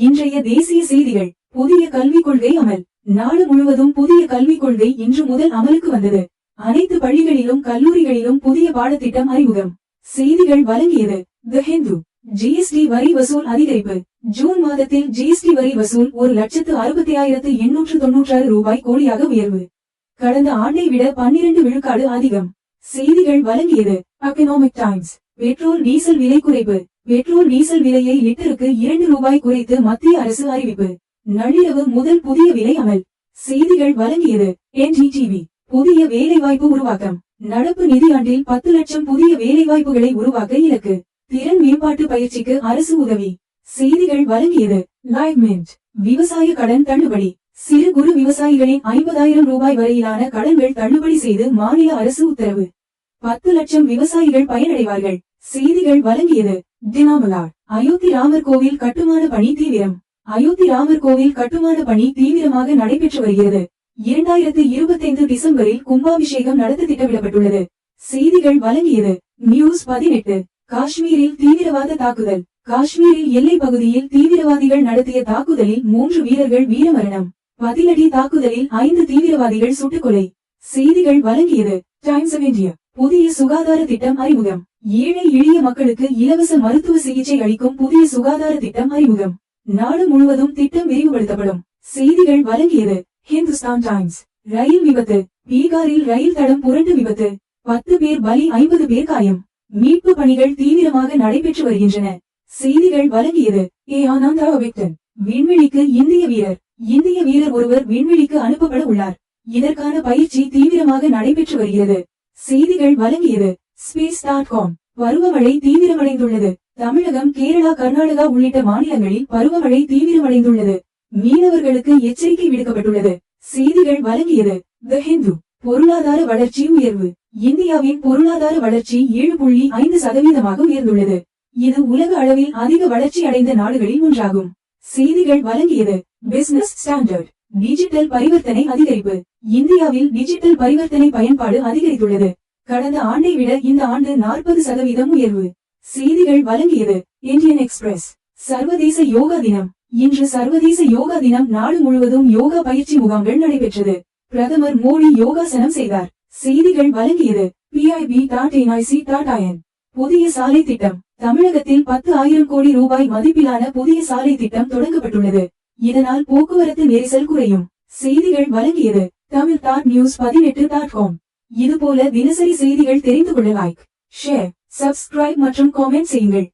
இன்றைய தேசிய செய்திகள் புதிய கல்விக் கொள்கை அமல். நாடு முழுவதும் புதிய கல்விக் கொள்கை இன்று முதல் அமலுக்கு வந்தது. அனைத்து பள்ளிகளிலும் கல்லூரிகளிலும் புதிய பாடத்திட்டம் அறிமுகம். செய்திகள் வழங்கியது தி ஹிந்து ஜிஎஸ்டி வரி வசூல் அதிகரிப்பு. ஜூன் மாதத்தில் ஜிஎஸ்டி வரி வசூல் ஒரு லட்சத்து அறுபத்தி ஆயிரத்து எண்ணூற்று தொன்னூற்றாறு ரூபாய் கோடியாக உயர்வு. கடந்த ஆண்டை விட பன்னிரண்டு விழுக்காடு அதிகம். செய்திகள் வழங்கியது அக்கனாமிக் டைம்ஸ் பெட்ரோல் டீசல் விலை குறைப்பு. பெட்ரோல் டீசல் விலையை லிட்டருக்கு இரண்டு ரூபாய் குறைத்து மத்திய அரசு அறிவிப்பு. நள்ளிரவு முதல் புதிய விலை அமல். செய்திகள் வழங்கியது என்டிடிவி புதிய வேலைவாய்ப்பு உருவாக்கம். நடப்பு நிதியாண்டில் பத்து லட்சம் புதிய வேலைவாய்ப்புகளை உருவாக்க இலக்கு. திறன் மேம்பாட்டு பயிற்சிக்கு அரசு உதவி. செய்திகள் வழங்கியது லைவ்மெண்ட் விவசாய கடன் தள்ளுபடி. சிறு குறு விவசாயிகளின் ஐம்பதாயிரம் ரூபாய் வரையிலான கடன்கள் தள்ளுபடி செய்து மாநில அரசு உத்தரவு. பத்து லட்சம் விவசாயிகள் பயனடைவார்கள். செய்திகள் வழங்கியது தினாமலார். அயோத்தி ராமர் கோவில் கட்டுமான பணி தீவிரம். அயோத்தி ராமர் கோவில் கட்டுமான பணி தீவிரமாக நடைபெற்று வருகிறது. இரண்டாயிரத்து இருபத்தைந்து டிசம்பரில் கும்பாபிஷேகம் நடத்த திட்டமிடப்பட்டுள்ளது. செய்திகள் வழங்கியது நியூஸ் பதினெட்டு. காஷ்மீரில் தீவிரவாத தாக்குதல். காஷ்மீரில் எல்லை பகுதியில் தீவிரவாதிகள் நடத்திய தாக்குதலில் மூன்று வீரர்கள் வீரமரணம். பதிலடி தாக்குதலில் ஐந்து தீவிரவாதிகள் சுட்டுக்கொலை செய்திகள் வழங்கியது டைம்ஸ் ஆஃப் இந்தியா. புதிய சுகாதார திட்டம் அறிமுகம். ஏழை எளிய மக்களுக்கு இலவச மருத்துவ சிகிச்சை அளிக்கும் புதிய சுகாதார திட்டம் அறிமுகம். நாடு முழுவதும் திட்டம் விரிவுபடுத்தப்படும். செய்திகள் வழங்கியது ஹிந்துஸ்தான் டைம்ஸ். ரயில் விபத்து பீகாரில் ரயில் தடம் புரண்டு விபத்து பத்து பேர் பலி ஐம்பது பேர் காயம். மீட்பு பணிகள் தீவிரமாக நடைபெற்று வருகின்றன. செய்திகள் வழங்கியது ஏ. ஆனந்தா விக்டன் விண்வெளிக்கு இந்திய வீரர். இந்திய வீரர் ஒருவர் விண்வெளிக்கு அனுப்பப்பட உள்ளார். இதற்கான பயிற்சி தீவிரமாக நடைபெற்று வருகிறது. செய்திகள் வழங்கியது. ஸ்பேஸ் டாட் காம் பருவமழை தீவிரமடைந்துள்ளது. தமிழகம் கேரளா கர்நாடகா உள்ளிட்ட மாநிலங்களில் பருவமழை தீவிரமடைந்துள்ளது. மீனவர்களுக்கு எச்சரிக்கை விடுக்கப்பட்டுள்ளது. செய்திகள் வழங்கியது. த ஹிந்து பொருளாதார வளர்ச்சி உயர்வு. இந்தியாவின் பொருளாதார வளர்ச்சி ஏழு புள்ளி ஐந்து சதவீதமாக உயர்ந்துள்ளது. இது உலக அளவில் அதிக வளர்ச்சி அடைந்த நாடுகளில் ஒன்றாகும். செய்திகள் வழங்கியது. பிசினஸ் ஸ்டாண்டர்ட் டிஜிட்டல் பரிவர்த்தனை அதிகரிப்பு. இந்தியாவில் டிஜிட்டல் பரிவர்த்தனை பயன்பாடு அதிகரித்துள்ளது. கடந்த ஆண்டை விட இந்த ஆண்டு நாற்பது சதவீதம் உயர்வு. செய்திகள் வழங்கியது இந்தியன் எக்ஸ்பிரஸ். சர்வதேச யோகா தினம். இன்று சர்வதேச யோகா தினம் நாடு முழுவதும் யோகா பயிற்சி முகாம்கள் நடைபெற்றது. பிரதமர் மோடி யோகாசனம் செய்தார். செய்திகள் வழங்கியது PIB dot NIC dot IN புதிய சாலை திட்டம். தமிழகத்தில் பத்து ஆயிரம் கோடி ரூபாய் மதிப்பிலான புதிய சாலை திட்டம் தொடங்கப்பட்டுள்ளது. இதனால் போக்குவரத்து நெரிசல் குறையும். செய்திகள் வழங்கியது தமிழ் டாட் நியூஸ் பதினெட்டு டாட் காம் இதுபோல தினசரி செய்திகள் தெரிந்து கொள்ள லைக் ஷேர் சப்ஸ்கிரைப் மற்றும் காமெண்ட் செய்யுங்கள்.